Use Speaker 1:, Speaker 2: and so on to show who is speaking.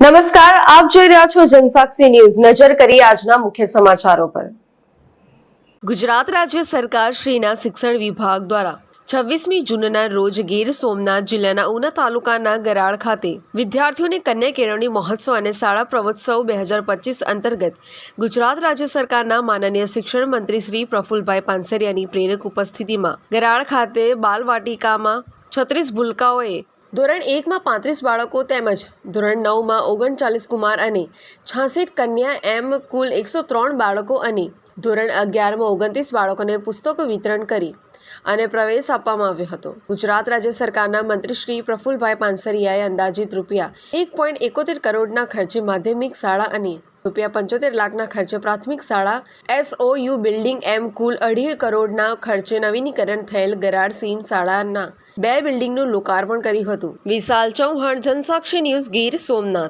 Speaker 1: નમસ્કાર, આપ જોઈ રહ્યા છો જનસાક્ષી ન્યૂઝ. નજર કરી આજના મુખ્ય સમાચારો પર. ગુજરાત રાજ્ય સરકાર શ્રીના શિક્ષણ વિભાગ દ્વારા છવ્વીસમી જૂનના રોજ ગીર સોમનાથ જિલ્લાના ઉના તાલુકાના ગરાળ ખાતે વિદ્યાર્થીઓને કન્યા કેળવણી મહોત્સવ અને શાળા પ્રવોત્સવ બે હજાર પચીસ અંતર્ગત ગુજરાત રાજ્ય સરકારના માનનીય શિક્ષણ મંત્રી શ્રી પ્રફુલભાઈ પાનસરિયાની પ્રેરક ઉપસ્થિતિમાં ગરાળ ખાતે બાલવાટિકામાં છત્રીસ ભૂલકાઓએ ધોરણ એકમાં પાંત્રીસ બાળકો તેમજ ધોરણ નવમાં ઓગણચાલીસ કુમાર અને છાસઠ કન્યા એમ કુલ એકસો ત્રણ બાળકો અને ધોરણ અગિયારમાં ઓગણત્રીસ બાળકોને પુસ્તકો વિતરણ કરી અને પ્રવેશ આપવામાં આવ્યો હતો. ગુજરાત રાજ્ય સરકારના મંત્રી શ્રી પ્રફુલભાઈ પાનસરિયાએ અંદાજિત રૂપિયા એક પોઈન્ટ એકોતેર કરોડના ખર્ચે માધ્યમિક શાળા અને રૂપિયા પંચોતેર લાખના ખર્ચે પ્રાથમિક શાળા એસઓયુ બિલ્ડિંગ એમ કુલ અઢી કરોડના ખર્ચે નવીનીકરણ થયેલ ગરાડ સીમ શાળાના બે બિલ્ડિંગનું લોકાર્પણ કર્યું હતું. વિશાલ ચૌહાણ, જનસાક્ષી ન્યૂઝ ગીર સોમનાથ.